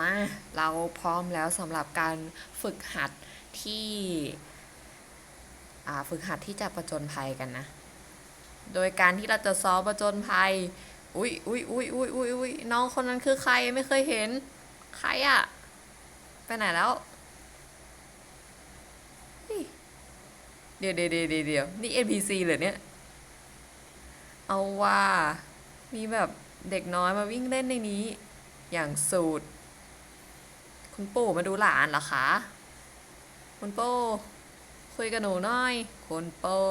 มา เราพร้อมแล้วสำหรับการฝึกหัดที่ฝึกหัดที่จะประจนภัยกันนะ โดยการที่เราจะซ้อมประจนภัย อุ้ยอุ้ยอุ้ยอุ้ยอุ้ยอุ้ยน้องคนนั้นคือใครไม่เคยเห็น ใครอะไปไหนแล้ว เดียวเดี๋ยวเดี๋ยวเดี๋ยวเดี๋ยวนี่ NPC เหรอเนี่ย เอาว่ามีแบบเด็กน้อยมาวิ่งเล่นในนี้ อย่างสูตร คุณปู่มาดูหลานเหรอคะ คุณปู่คุยกับหนูหน่อย คุณปู่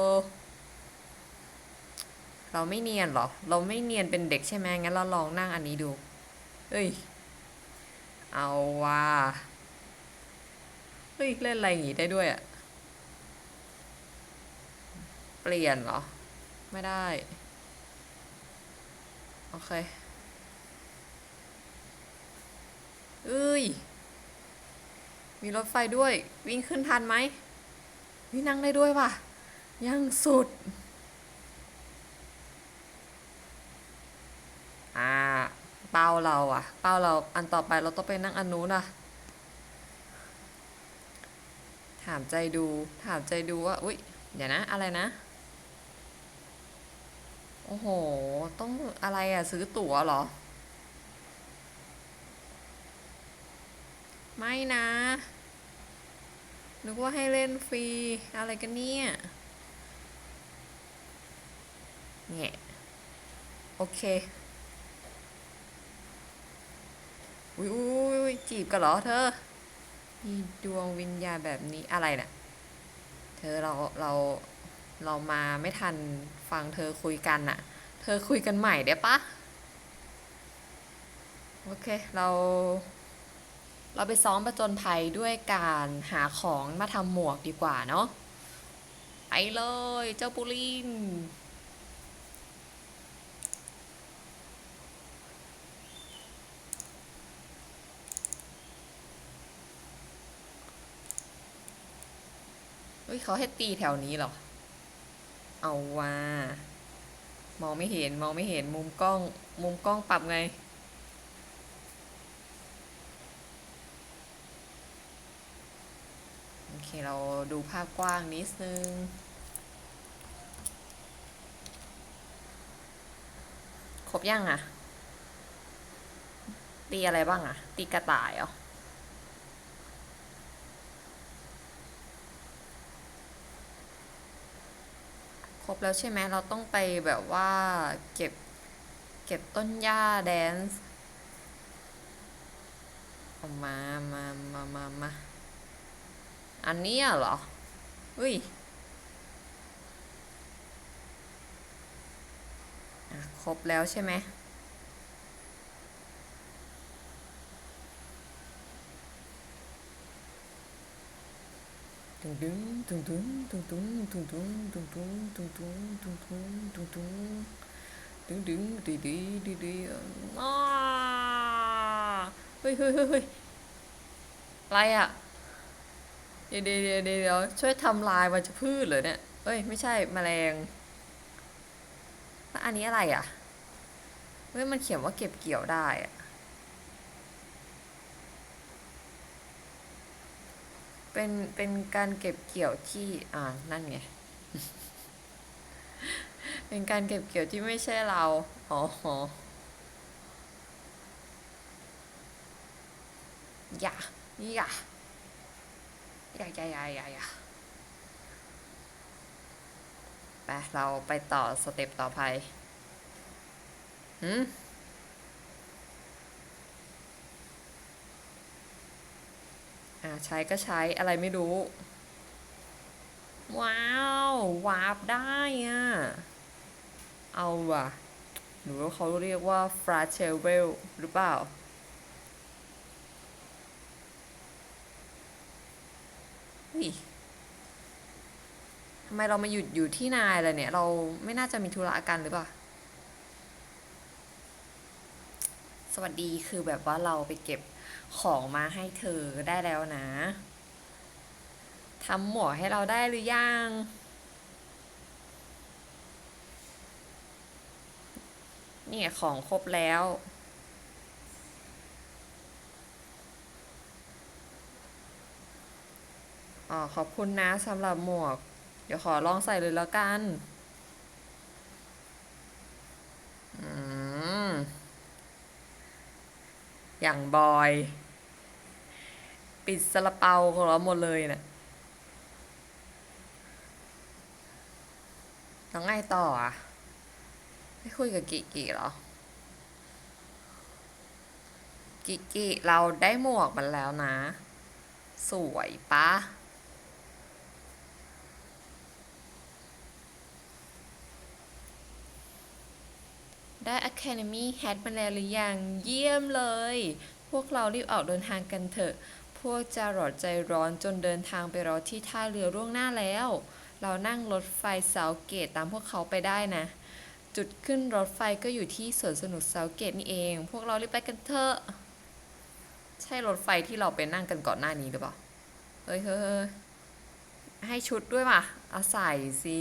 เราไม่เนียนหรอ เราไม่เนียนเป็นเด็กใช่ไหมงั้นเราลองนั่งอันนี้ดู เอ้ย เอาว่าเฮ้ย เล่นอะไรอย่างงี้ได้ด้วยอะเปลี่ยนเหรอ ไม่ได้ โอเคเอ้ย มีรถไฟด้วย วิ่งขึ้นทันไหมวินั่งได้ด้วยว่ะ ยังสุด อ่า เป้าเราอะเป้าเราอันต่อไปเราต้องไปนั่งอันนู้นอะถามใจดู ถามใจดูว่า อุ๊ย เดี๋ยวนะ อะไรนะ โอ้โห ต้องอะไรอะซื้อตั๋วเหรอ ไม่นะ นึกว่าให้เล่นฟรี อะไรกันเนี่ยเนี่ยโอเค อุ้ยอุ้ยจีบกันเหรอเธอ มีดวงวิญญาณแบบนี้อะไรน่ะ เธอเราเราเรามาไม่ทันฟังเธอคุยกันน่ะ เธอคุยกันใหม่ได้ปะ โอเค เรา เราไปซ้อมประจนภัยด้วยการหาของมาทำหมวกดีกว่าเนาะไปเลยเจ้าปูลินเฮ้ยเขาให้ตีแถวนี้หรอ เอาว่ามองไม่เห็นมองไม่เห็นมุมกล้อง มุมกล้องปรับไง โอ เค เราดูภาพกว้างนิดนึง ครบยังอะตีอะไรบ้างอะตีกระต่ายเหรอครบแล้วใช่ไหมเราต้องไปแบบว่าเก็บเก็บต้นหญ้าแดนซ์เอามา มา มา มา มา อันนี้เหรอ อุ้ยครบแล้วใช่ไหมตึงตึงตึงตึงตึงตึงตึงตึงตึงตึงตึงตึงตึงตึงตึงตึงตึงตึงดีดีดีดีอ้าเฮ้ยเฮ้ยเฮ้ยเฮ้ยอะไรอะ เดี๋ยวเดี๋ยวเดี๋ยวช่วยทำลายวัชพืชเหรอเนี่ยเอ้ยไม่ใช่แมลงอันนี้อะไรอะเฮ้ยมันเขียนว่าเก็บเกี่ยวได้อะเป็นเป็นการเก็บเกี่ยวที่อ่านั่นไงเป็นการเก็บเกี่ยวที่ไม่ใช่เราอ๋ออย่าอย่า อย่าอย่าอย่าอย่าอย่ไปเราไปต่อสเต็ปต่อไปหืมอ่าใช้ก็ใช้อะไรไม่รู้ ว้าววาร์ปได้อะ เอาว่ะหรือว่าเขาเรียกว่าฟลาเชเวลหรือเปล่า ฮ้ยทำไมเรามาหยุดอยู่ที่นายล่ะเนี่ย เราไม่น่าจะมีธุระกันหรือเปล่า สวัสดีคือแบบว่าเราไปเก็บของมาให้เธอได้แล้วนะทำหมวกให้เราได้หรือยังเนี่ยของครบแล้ว อ๋อขอบคุณนะสำหรับหมวก เดี๋ยวขอลองใส่เลยแล้วกันอย่างบอย ปิดซาลาเปาของเราหมดเลยเนะี่ยแล้วไงต่ออะไม่คุยกับกิกิหรอ กิกิเราได้หมวกมันแล้วนะ สวยปะ ได้ Academy Hat มาแล้วหรือยัง เยี่ยมเลย พวกเรารีบออกเดินทางกันเถอะ พวกจารอดใจร้อนจนเดินทางไปรอที่ท่าเรือร่วงหน้าแล้ว เรานั่งรถไฟเซาเกตตามพวกเขาไปได้นะ จุดขึ้นรถไฟก็อยู่ที่สวนสนุกเซาเกตนี่เอง พวกเรารีบไปกันเถอะ ใช่รถไฟที่เราไปนั่งกันก่อนหน้านี้หรือเปล่า เฮ้ยเฮ้ยเฮ้ยให้ชุดด้วยป่ะ เอาใส่สิ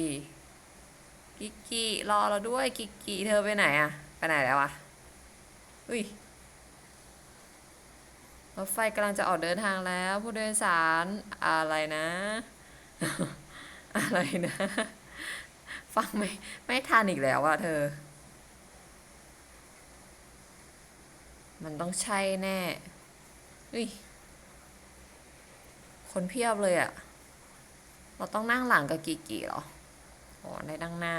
กิกกี้รอเราด้วยกิกกี้เธอไปไหนอะไปไหนแล้วอะอุ้ยรถไฟกำลังจะออกเดินทางแล้ว ผู้โดยสารอะไรนะ อะไรนะ ฟังไม่ไม่ทันอีกแล้วอะเธอ มันต้องใช่แน่อุ้ยคนเพียบเลยอะเราต้องนั่งหลังกับกิกกี้เหรอ อได้ดังหน้า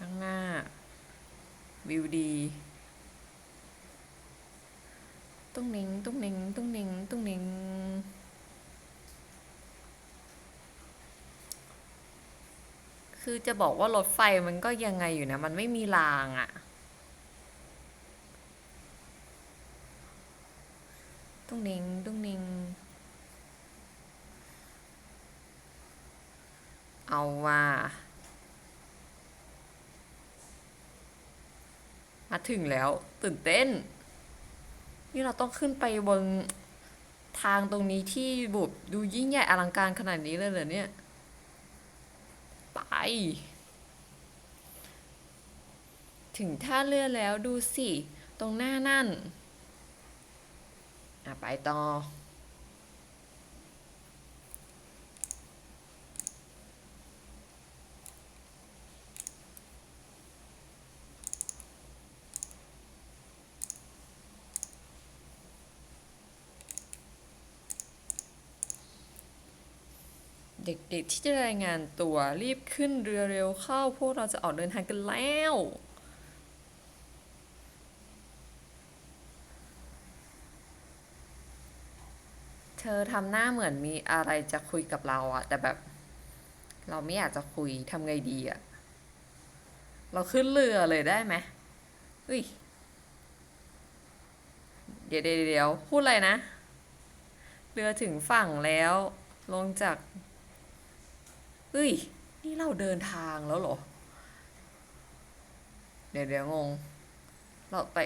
ดังหน้า วิวดี ตุ้งนิงตุ้งนิงตุ้งนิงตุ้งนิงคือจะบอกว่ารถไฟมันก็ยังไงอยู่นะ มันไม่มีรางอะตุ้งนิงตุ้งนิง เอาว่า มาถึงแล้วตื่นเต้น นี่เราต้องขึ้นไปบนทางตรงนี้ที่บุบดูยิ่งใหญ่อลังการขนาดนี้เลยเหรอเนี่ย ไป ถึงท่าเรือแล้วดูสิ ตรงหน้านั่น อะ ไปต่อ เด็กๆที่จะรายงานตัวรีบขึ้นเรือเร็วเข้า พวกเราจะออกเดินทางกันแล้วเธอทำหน้าเหมือนมีอะไรจะคุยกับเราอะแต่แบบ เราไม่อยากจะคุยทำไงดีอะเราขึ้นเรือเลยได้ไหมเฮ้ยเดี๋ยวเดี๋ยวเดี๋ยวพูดอะไรนะ เรือถึงฝั่งแล้ว ลงจาก เฮ้ย นี่เราเดินทางแล้วเหรอ เดี๋ยวเดี๋ยวงง เราไป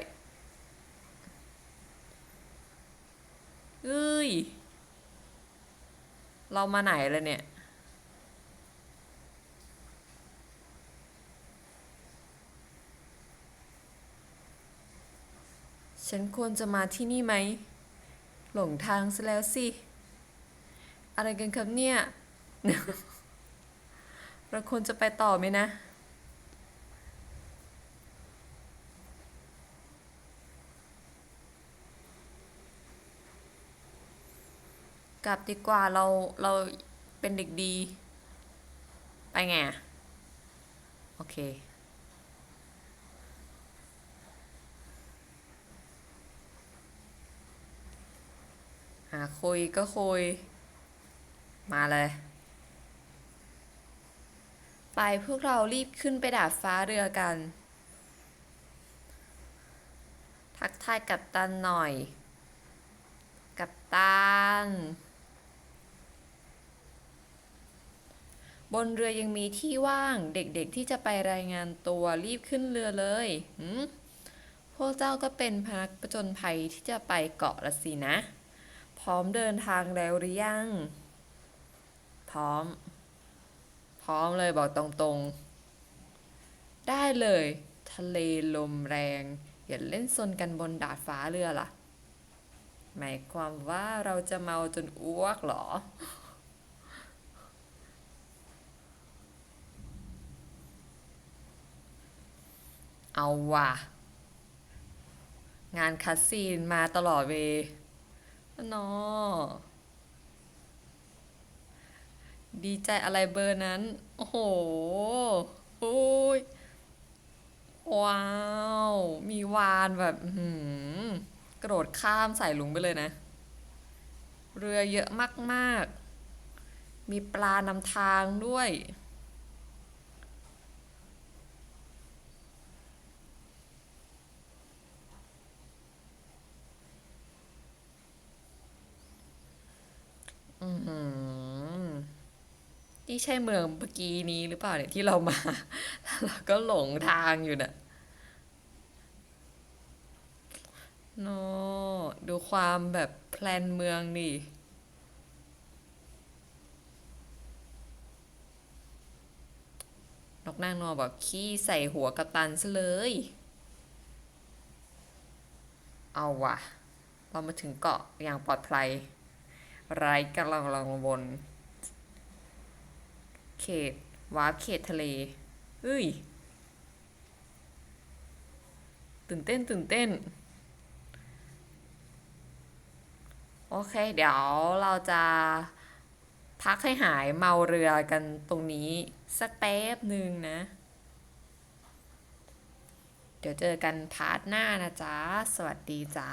เอ้ย เรามาไหนแล้วเนี่ย ฉันควรจะมาที่นี่ไหม หลงทางซะแล้วสิ อะไรกันครับเนี่ย เราควรจะไปต่อไหมนะ กลับดีกว่าเราเราเป็นเด็กดี ไปไงโอเคหาคุยก็คุย มาเลย ไปพวกเรารีบขึ้นไปดาดฟ้าเรือกัน ทักทายกับตันหน่อย กับตัน บนเรือยังมีที่ว่างเด็กๆที่จะไปรายงานตัวรีบขึ้นเรือเลยหืมพวกเจ้าก็เป็นพนักประจนภัยที่จะไปเกาะละสินะ พร้อมเดินทางแล้วหรือยัง พร้อม ร้อมเลยบอกตรงๆ ได้เลย ทะเลลมแรง อย่าเล่นสนกันบนดาดฟ้าเรือล่ะ หมายความว่าเราจะเมาจนอ้วกหรอ เอาว่ะ งานคัสซีนมาตลอดเวนอ ดีใจอะไรเบอร์นั้น โอ้โหโอ้ยว้าว มีวานแบบหืมกระโดดข้ามใส่ลุงไปเลยนะ เรือเยอะมาก ๆ มีปลานำทางด้วย นี่ใช่เมืองเมื่อกี้นี้หรือเปล่าเนี่ยที่เรามาแล้วก็หลงทางอยู่น่ะโน ดูความแบบแพลนเมืองดินกนางนอบอกขี้ใส่หัวกัปตันซะเลย เอาว่ะเรามาถึงเกาะอย่างปลอดภัย ไร้กำลังลังบน เขตวาร์ปเขตทะเลเฮ้ย ตื่นเต้นตื่นเต้น โอเค เดี๋ยวเราจะพักให้หายเมาเรือกันตรงนี้ สักแป๊บหนึ่งนะ เดี๋ยวเจอกันพาร์ทหน้านะจ๊ะ สวัสดีจ้า